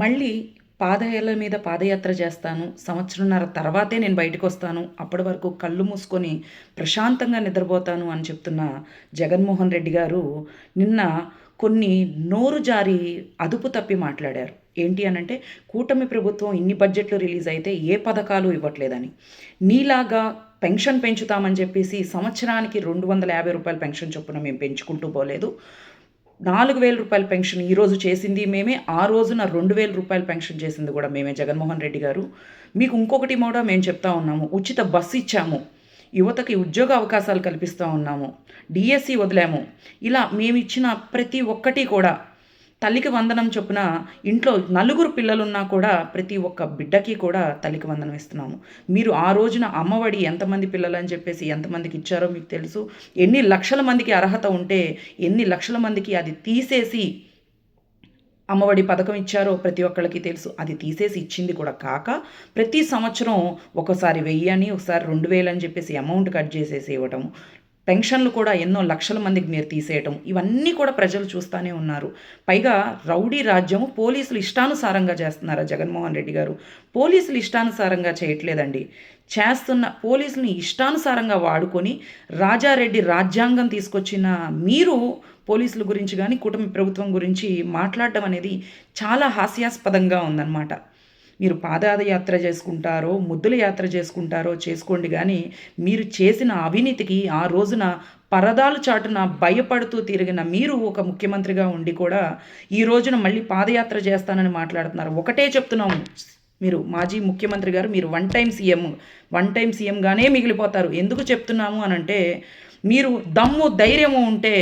మళ్ళీ పాదయాల మీద పాదయాత్ర చేస్తాను. సంవత్సరంన్నర తర్వాతే నేను బయటకు వస్తాను అప్పటి వరకు కళ్ళు మూసుకొని ప్రశాంతంగా నిద్రపోతాను అని చెప్తున్న జగన్మోహన్ రెడ్డి గారు నిన్న కొన్ని నోరు జారి అదుపు తప్పి మాట్లాడారు. ఏంటి అనంటే కూటమి ప్రభుత్వం ఇన్ని బడ్జెట్లు రిలీజ్ అయితే ఏ పథకాలు ఇవ్వట్లేదని. నీలాగా పెన్షన్ పెంచుతామని చెప్పేసి సంవత్సరానికి రెండు వందల యాభై రూపాయల పెన్షన్ చొప్పున మేము పెంచుకుంటూ పోలేదు. నాలుగు వేల రూపాయల పెన్షన్ ఈరోజు చేసింది మేమే ఆ రోజున రెండు వేల రూపాయల పెన్షన్ చేసింది కూడా మేమే జగన్మోహన్ రెడ్డి గారు. మీకు ఇంకొకటి కూడా మేము చెప్తా ఉన్నాము ఉచిత బస్సు ఇచ్చాము యువతకి ఉద్యోగ అవకాశాలు కల్పిస్తూ ఉన్నాము డిఎస్సి వదిలాము. ఇలా మేము ఇచ్చిన ప్రతి ఒక్కటి కూడా తల్లికి వందనం చొప్పున ఇంట్లో నలుగురు పిల్లలున్నా కూడా ప్రతి ఒక్క బిడ్డకి కూడా తల్లికి వందనం ఇస్తున్నాము. మీరు ఆ రోజున అమ్మఒడి ఎంతమంది పిల్లలు అని చెప్పేసి ఎంతమందికి ఇచ్చారో మీకు తెలుసు. ఎన్ని లక్షల మందికి అర్హత ఉంటే ఎన్ని లక్షల మందికి అది తీసేసి అమ్మఒడి పథకం ఇచ్చారో ప్రతి ఒక్కళ్ళకి తెలుసు. అది తీసేసి ఇచ్చింది కూడా కాక ప్రతి సంవత్సరం ఒకసారి వెయ్యి అని ఒకసారి రెండు వేలు అని చెప్పేసి అమౌంట్ కట్ చేసేసి ఇవ్వటము. పెన్షన్లు కూడా ఎన్నో లక్షల మందికి మీరు తీసేయటం. ఇవన్నీ కూడా ప్రజలు చూస్తూనే ఉన్నారు. పైగా రౌడీ రాజ్యము పోలీసులు ఇష్టానుసారంగా చేస్తున్నారా జగన్మోహన్ రెడ్డి గారు? పోలీసులు ఇష్టానుసారంగా చేయట్లేదండి. చేస్తున్న పోలీసుని ఇష్టానుసారంగా వాడుకొని రాజారెడ్డి రాజ్యాంగం తీసుకొచ్చిన మీరు పోలీసుల గురించి కానీ కుటుంబ ప్రభుత్వం గురించి మాట్లాడడం అనేది చాలా హాస్యాస్పదంగా ఉందన్నమాట. మీరు పాదయాత్ర చేసుకుంటారో ముద్దుల యాత్ర చేసుకుంటారో చేసుకోండి కానీ మీరు చేసిన అవినీతికి ఆ రోజున పరదాలు చాటున భయపడుతూ తిరిగిన మీరు ఒక ముఖ్యమంత్రిగా ఉండి కూడా ఈ రోజున మళ్ళీ పాదయాత్ర చేస్తానని మాట్లాడుతున్నారు. ఒకటే చెప్తున్నాము. మీరు మాజీ ముఖ్యమంత్రి గారు మీరు one time CM one time సీఎంగానే మిగిలిపోతారు. ఎందుకు చెప్తున్నాము అని అంటే మీరు దమ్ము ధైర్యము ఉంటే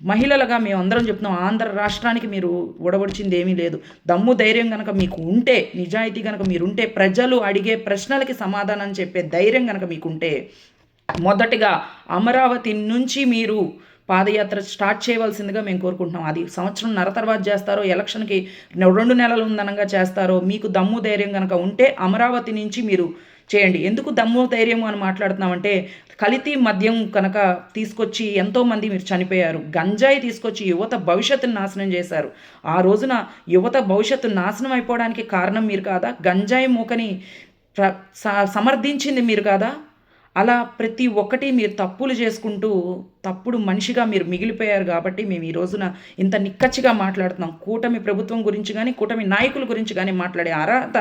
మహిళలుగా మేము అందరం చెప్తున్నాం ఆంధ్ర రాష్ట్రానికి మీరు ఉడబడిచింది ఏమీ లేదు. దమ్ము ధైర్యం కనుక మీకు ఉంటే నిజాయితీ కనుక మీరు ఉంటే ప్రజలు అడిగే ప్రశ్నలకి సమాధానం చెప్పే ధైర్యం కనుక మీకుంటే మొదటిగా అమరావతి నుంచి మీరు పాదయాత్ర స్టార్ట్ చేయవలసిందిగా మేము కోరుకుంటున్నాం. అది సంవత్సరం నర తర్వాత చేస్తారో ఎలక్షన్కి రెండు నెలలు ఉందనగా చేస్తారో మీకు దమ్ము ధైర్యం కనుక ఉంటే అమరావతి నుంచి మీరు చేయండి. ఎందుకు దమ్ము ధైర్యం అని మాట్లాడుతున్నామంటే కలితీ మద్యం కనుక తీసుకొచ్చి ఎంతోమంది మీరు చనిపోయారు గంజాయి తీసుకొచ్చి యువత భవిష్యత్తును నాశనం చేశారు. ఆ రోజున యువత భవిష్యత్తు నాశనం అయిపోవడానికి కారణం మీరు కాదా? గంజాయి మూకని ప్ర సమర్థించింది మీరు కాదా? అలా ప్రతి ఒక్కటి మీరు తప్పులు చేసుకుంటూ తప్పుడు మనిషిగా మీరు మిగిలిపోయారు కాబట్టి మేము ఈ రోజున ఇంత నిక్కచ్చిగా మాట్లాడుతున్నాం. కూటమి ప్రభుత్వం గురించి కానీ కూటమి నాయకుల గురించి కానీ మాట్లాడే అర్హత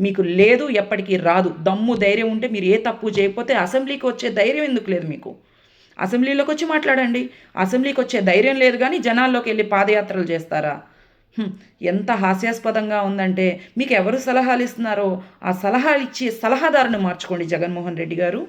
మీకు లేదు ఎప్పటికీ రాదు. దమ్ము ధైర్యం ఉంటే మీరు ఏ తప్పు చేయకపోతే అసెంబ్లీకి వచ్చే ధైర్యం ఎందుకు లేదు మీకు? అసెంబ్లీలోకి వచ్చి మాట్లాడండి. అసెంబ్లీకి వచ్చే ధైర్యం లేదు కానీ జనాల్లోకి వెళ్ళి పాదయాత్రలు చేస్తారా? ఎంత హాస్యాస్పదంగా ఉందంటే మీకు ఎవరు సలహాలు ఇస్తున్నారో ఆ సలహాలు ఇచ్చి సలహాదారుని మార్చుకోండి జగన్మోహన్ రెడ్డి గారు.